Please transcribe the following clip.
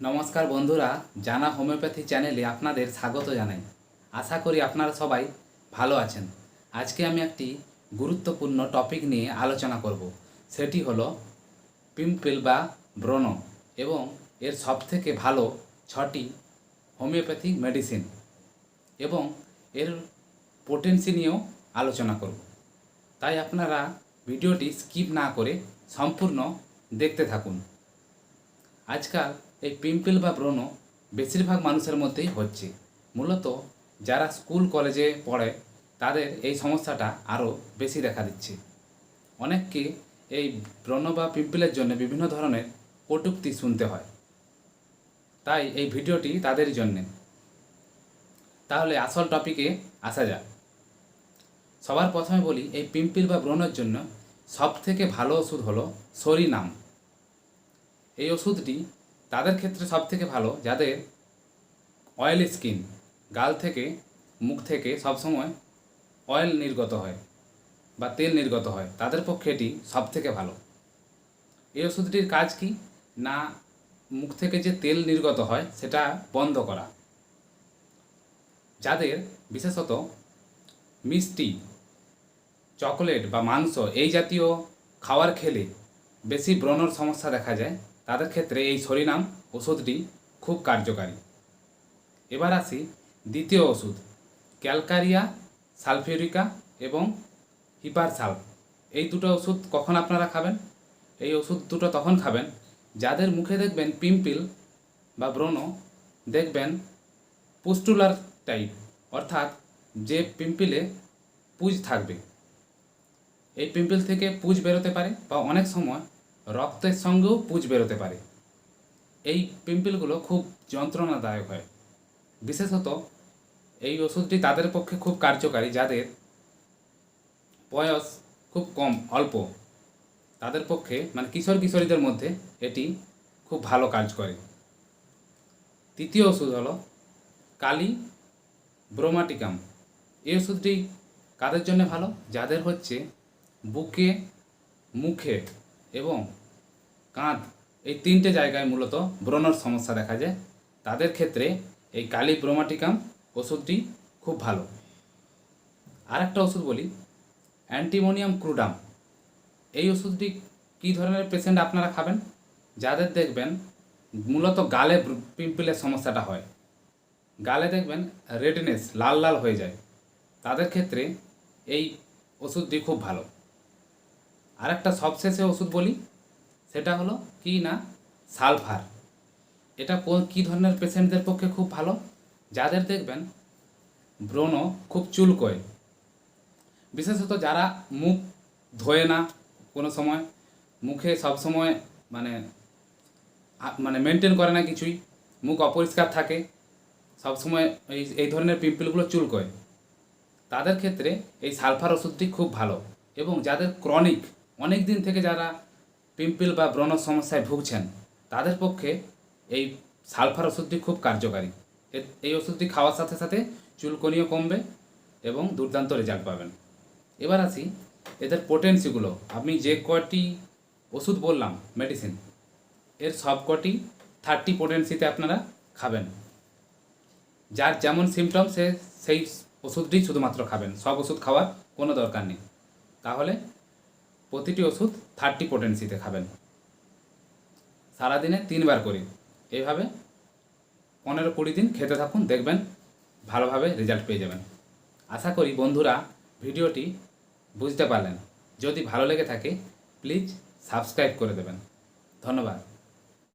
নমস্কার বন্ধুরা, জানা হোমিওপ্যাথি চ্যানেলে আপনাদের স্বাগত জানাই। আশা করি আপনারা সবাই ভালো আছেন। আজকে আমি একটি গুরুত্বপূর্ণ টপিক নিয়ে আলোচনা করব। সেটি হলো পিম্পল বা ব্রণ এবং এর সবথেকে ভালো ছটি হোমিওপ্যাথিক মেডিসিন এবং এর পোটেন্সি নিয়েও আলোচনা করব। তাই আপনারা ভিডিওটি স্কিপ না করে সম্পূর্ণ দেখতে থাকুন। আজকাল এই পিম্পল বা ব্রণ বেশিরভাগ মানুষের মধ্যেই হচ্ছে। মূলত যারা স্কুল, কলেজে পড়ে, তাদের এই সমস্যাটা আরও বেশি দেখা দিচ্ছে। অনেককে এই ব্রণ বা পিম্পলের জন্য বিভিন্ন ধরনের কটুক্তি শুনতে হয়। তাই এই ভিডিওটি তাদের জন্যে। তাহলে আসল টপিকে আসা যাক। সবার প্রথমে বলি, এই পিম্পল বা ব্রণের জন্য সবথেকে ভালো ওষুধ হলো সরিনাম। এই ওষুধটি তাদের ক্ষেত্রে সব থেকে ভালো যাদের অয়েল স্কিন গাল থেকে, মুখ থেকে সবসময় অয়েল নির্গত হয় বা তেল নির্গত হয়, তাদের পক্ষে এটি সব থেকে ভালো। এই ওষুধটির কাজ কি? না, মুখ থেকে যে তেল নির্গত হয়, সেটা বন্ধ করা। যাদের বিশেষত মিষ্টি, চকলেট বা মাংস এই জাতীয় খাবার খেলে বেশি ব্রণর সমস্যা দেখা যায় তাদের ক্ষেত্রে এই সরিনাম ওষুধটি খুব কার্যকারী। এবার আসি দ্বিতীয় ওষুধ, ক্যালকারিয়া সালফিউরিকা এবং হিপারসালফ এই দুটো ওষুধ কখন আপনারা খাবেন? এই ওষুধ দুটো তখন খাবেন যাদের মুখে দেখবেন পিম্পল বা ব্রণ, দেখবেন পুস্টুলার টাইপ, অর্থাৎ যে পিম্পলে পুজ থাকবে। এই পিম্পল থেকে পুজ বেরোতে পারে বা অনেক সময় রক্তের সঙ্গেও পুজ বেরোতে পারে। এই পিম্পলগুলো খুব যন্ত্রণাদায়ক হয়। বিশেষত এই ওষুধটি তাদের পক্ষে খুব কার্যকারী, যাদের বয়স খুব কম, অল্প। তাদের পক্ষে মানে কিশোর কিশোরীদের মধ্যে এটি খুব ভালো কাজ করে। তৃতীয় ওষুধ হলো কালি ব্রোমাটিকাম। এই ওষুধটি কাদের জন্য ভালো? যাদের হচ্ছে বুকে, মুখে এবং কাঁধ, এই তিনটে জায়গায় মূলত ব্রণর সমস্যা দেখা যায়। তাদের ক্ষেত্রে এই কালি ব্রোমাটিকাম ওষুধটি খুব ভালো। আর একটা ওষুধ বলি, অ্যান্টিমোনিয়াম ক্রুডাম। এই ওষুধটি কী ধরনের পেশেন্ট আপনারা খাবেন? যাদের দেখবেন মূলত গালে পিম্পলের সমস্যাটা হয়। গালে দেখবেন রেডনেস লাল লাল হয়ে যায়। তাদের ক্ষেত্রে এই ওষুধটি খুব ভালো। আর একটা সবশেষে ওষুধ বলি সেটা হলো কি না? সালফার এটা কী ধরনের পেশেন্টদের পক্ষে খুব ভালো? যাদের দেখবেন ব্রণ খুব চুলকোয়। বিশেষত যারা মুখ ধোয়ে না কোনো সময়, মুখে সব সময় মানে মানে মেনটেন করে না কিছুই, মুখ অপরিষ্কার থাকে, সব সময় এই এই ধরনের পিম্পলগুলো চুলকোয়। তাদের ক্ষেত্রে এই সালফার ওষুধটি খুব ভালো। এবং যাদের ক্রনিক অনেক দিন থেকে যারা পিম্পল বা ব্রণ সমস্যায় ভুগছেন, তাদের পক্ষে এই সালফার ওষুধটি খুব কার্যকারী। এই ওষুধটি খাওয়ার সাথে সাথে চুলকনিও কমবে এবং দুর্দান্ত রেজাল্ট পাবেন। এবার আসি এদের পোটেন্সিগুলো। আমি যে কয়টি ওষুধ বললাম, মেডিসিন, এর সব কটি থার্টি পোটেন্সিতে আপনারা খাবেন। যার যেমন সিমটম, সে সেই ওষুধটি শুধুমাত্র খাবেন। সব ওষুধ খাওয়ার কোনো দরকার নেই। তাহলে প্রতিটি ওষুধ থার্টি পোটেন্সিতে খাবেন। সারাদিনে তিনবার করি। এইভাবে পনেরো কুড়ি দিন খেতে থাকুন, দেখবেন ভালোভাবে রেজাল্ট পেয়ে যাবেন। আশা করি বন্ধুরা ভিডিওটি বুঝতে পারলেন। যদি ভালো লেগে থাকে প্লিজ সাবস্ক্রাইব করে দেবেন। ধন্যবাদ।